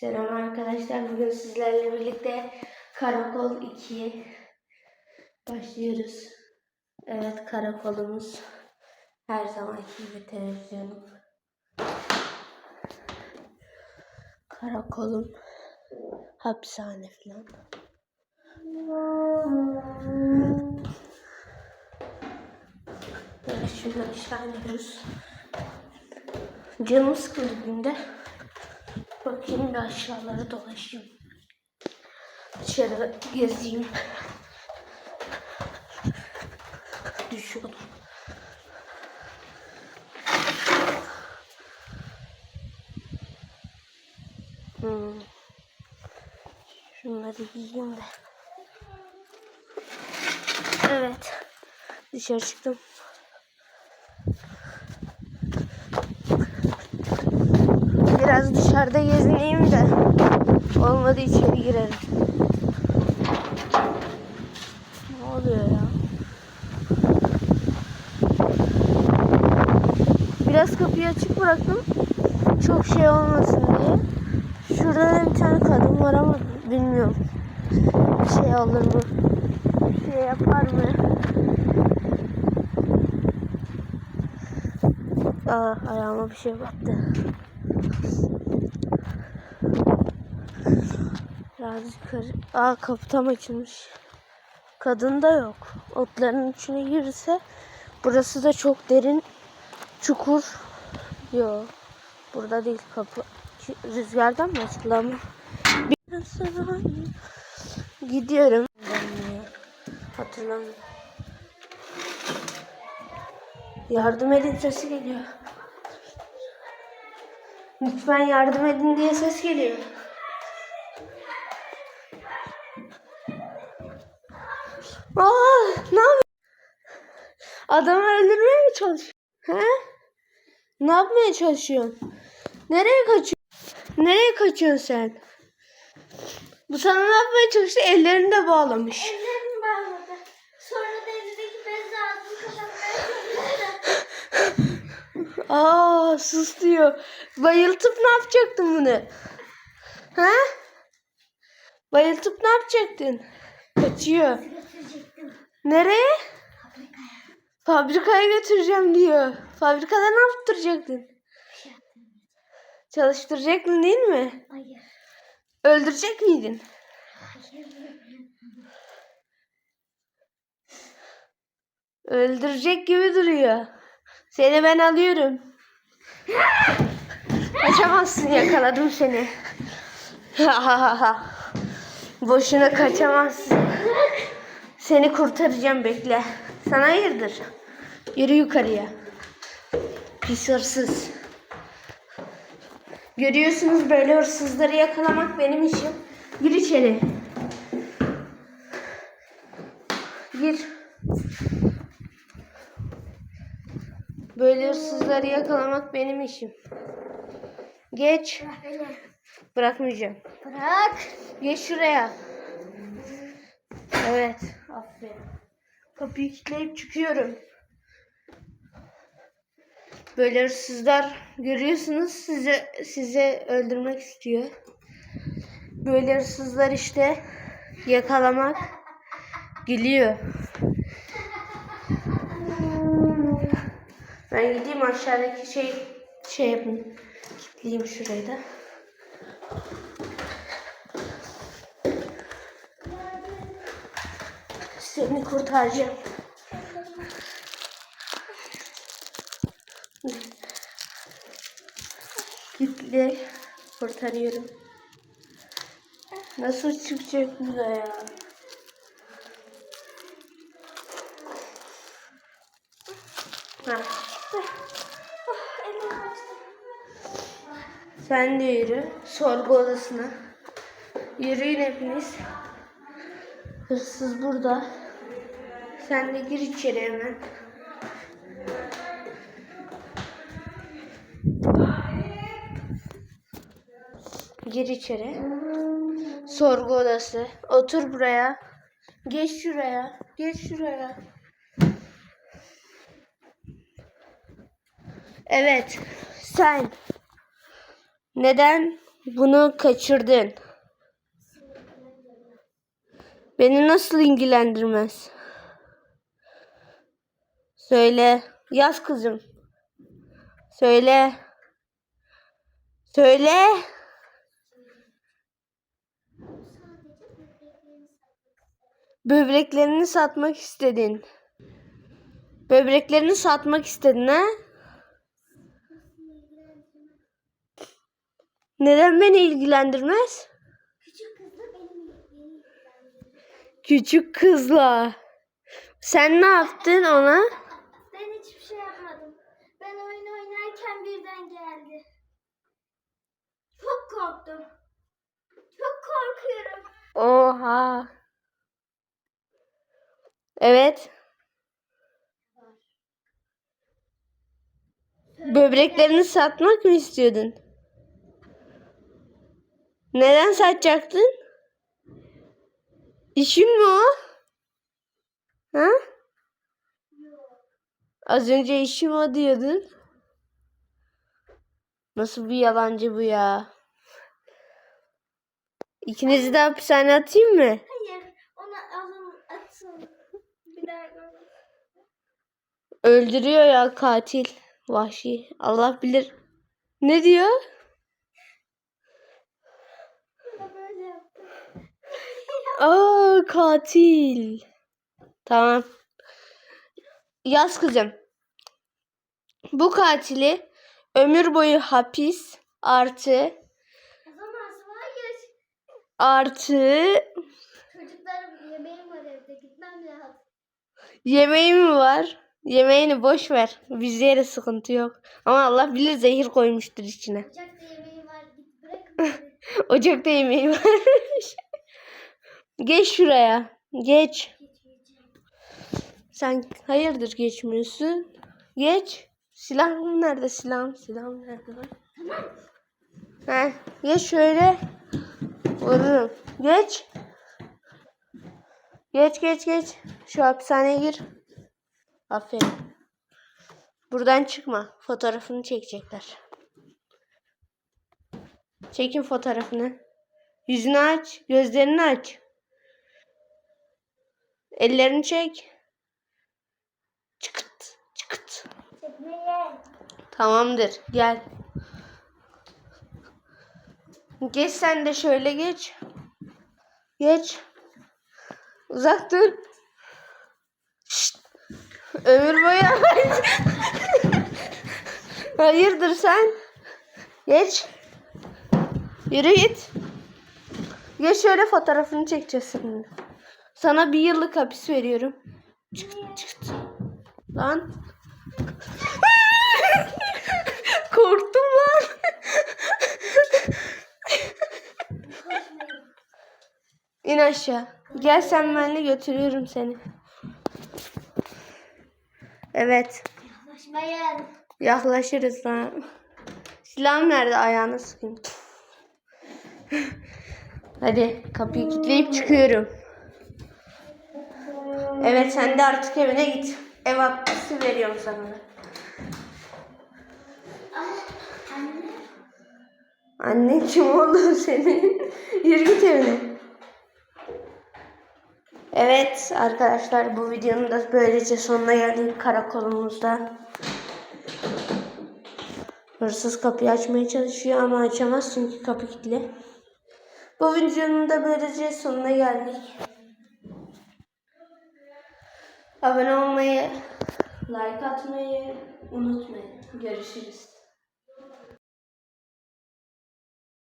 Selam arkadaşlar. Bugün sizlerle birlikte Karakol 2'ye başlıyoruz. Evet karakolumuz her zamanki gibi televizyonum. Karakolum hapishane falan. Evet şuradan aşağı iniyoruz. Sıkıldı günde. Bakayım bir aşağılara dolaşayım. Dışarı gezeyim. Düşüyorum. Hmm. Şunları giyeyim de. Evet. Dışarı çıktım. Biraz dışarıda gezineyim de olmadı içeri girerim. Ne oluyor ya? Biraz kapıyı açık bıraktım. Çok şey olmasın diye. Şurada da bir tane kadın var ama bilmiyorum. Şey olur mu? Şey yapar mı? Aa, ayağıma bir şey battı. Biraz yukarı. Aa kapı tam açılmış. Kadın da yok. Otların içine girirse burası da çok derin çukur. Yok. Burada değil kapı. Rüzgardan mı açıldı ama? Gidiyorum. Hatırlamıyorum. Yardım edin sesi geliyor. Lütfen yardım edin diye ses geliyor. Aa, ne yapıyorsun? Adamı öldürmeye mi çalışıyorsun? He? Ne yapmaya çalışıyorsun? Nereye kaçıyorsun? Nereye kaçıyorsun sen? Bu sana ne yapmaya çalıştı? Ellerini de bağlamış. Ellerimi bağladı. Sonra da Aa sus diyor. Bayıltıp ne yapacaktın bunu? He? Bayıltıp ne yapacaktın? Kaçıyor. Nereye? fabrikaya. Fabrikaya götüreceğim diyor. Fabrikada ne yaptıracaktın? Çalıştıracaktın değil mi? Hayır. Öldürecek miydin? Hayır. Öldürecek gibi duruyor. Seni ben alıyorum. Kaçamazsın yakaladım seni. Boşuna kaçamazsın. Seni kurtaracağım bekle. Sana hayırdır? Yürü yukarıya. Pis hırsız. Görüyorsunuz böyle hırsızları yakalamak benim işim. Gir içeri. Gir. Hırsızları yakalamak benim işim. Geç. Bırakmayacağım. Bırak. Geç şuraya. Evet. Aferin. Kapıyı kilitleyip çıkıyorum. Böyle hırsızlar görüyorsunuz size size öldürmek istiyor. Böyle hırsızlar işte yakalamak geliyor. Ben gideyim aşağıdaki şey şey yapayım. Kilitleyeyim şurayı da. Seni kurtaracağım. Kitle kurtarıyorum. Nasıl çıkacak bu da ya? Heh. Sen de yürü. Sorgu odasına. Yürüyün hepiniz. Hırsız burada. Sen de gir içeri hemen. Gir içeri. Sorgu odası. Otur buraya. Geç şuraya. Geç şuraya. Evet. Sen neden Bunu kaçırdın. Beni nasıl ilgilendirmez? Söyle. Yaz kızım. Söyle. Söyle. Böbreklerini satmak istedin. Böbreklerini satmak istedin ha? Neden beni ilgilendirmez? Küçük kızla beni Küçük kızla. Sen ne yaptın ona? Ben hiçbir şey yapmadım. Ben oyun oynarken birden geldi. Çok korktum. Çok korkuyorum. Oha. Evet. Böbreklerini satmak mı istiyordun? Neden satacaktın? İşin mi o? Ha? Az önce işim o diyordun. Nasıl bir yalancı bu ya? İkinizi de hapishaneye atayım mı? Hayır. Onu alın atın. Bir daha görmeyin. Öldürüyor ya katil. Vahşi. Allah bilir. Ne diyor? Aa katil. Tamam. Yaz kızım. Bu katili ömür boyu hapis artı hayır. artı Çocuklarım yemeğim var evde. Gitmem lazım. yemeği mi var? Yemeğini boş ver. Biz yere sıkıntı yok. Ama Allah bilir zehir koymuştur içine. Ocakta yemeğim var. Git bırakın beni. Ocakta yemeği varmış. Geç şuraya. Geç. Sen hayırdır geçmiyorsun? Geç. Silahım nerede silahım? Silahım nerede var? Heh, geç şöyle. Vururum. Geç. Geç geç geç. Şu hapishaneye gir. Aferin. Buradan çıkma. Fotoğrafını çekecekler. Çekin fotoğrafını. Yüzünü aç. Gözlerini aç. Ellerini çek. Çıkıt. Çıkıt. Tamamdır. Gel. Geç sen de şöyle geç. Geç. Uzak dur. Şşt. Ömür boyu. Hayırdır sen? Geç. Yürü git. Geç şöyle fotoğrafını çekeceğiz şimdi. Sana bir yıllık hapis veriyorum. Çıkıt çıkıt. Lan. Korktum lan. İn aşağı. Gel sen benimle götürüyorum seni. Evet. Yaklaşmayın. Yaklaşırız lan. Silahım nerede? Ayağına sıkayım. Hadi kapıyı kilitleyip çıkıyorum. Evet sen de artık evine git. Ev hapisi veriyorum sana. Anne. Annen kim oğlum senin? Yürü git evine. Evet arkadaşlar bu videonun da böylece sonuna geldik karakolumuzda. Hırsız kapıyı açmaya çalışıyor ama açamaz çünkü kapı kilitli. Bu videonun da böylece sonuna geldik. Abone olmayı, like atmayı unutmayın. Görüşürüz.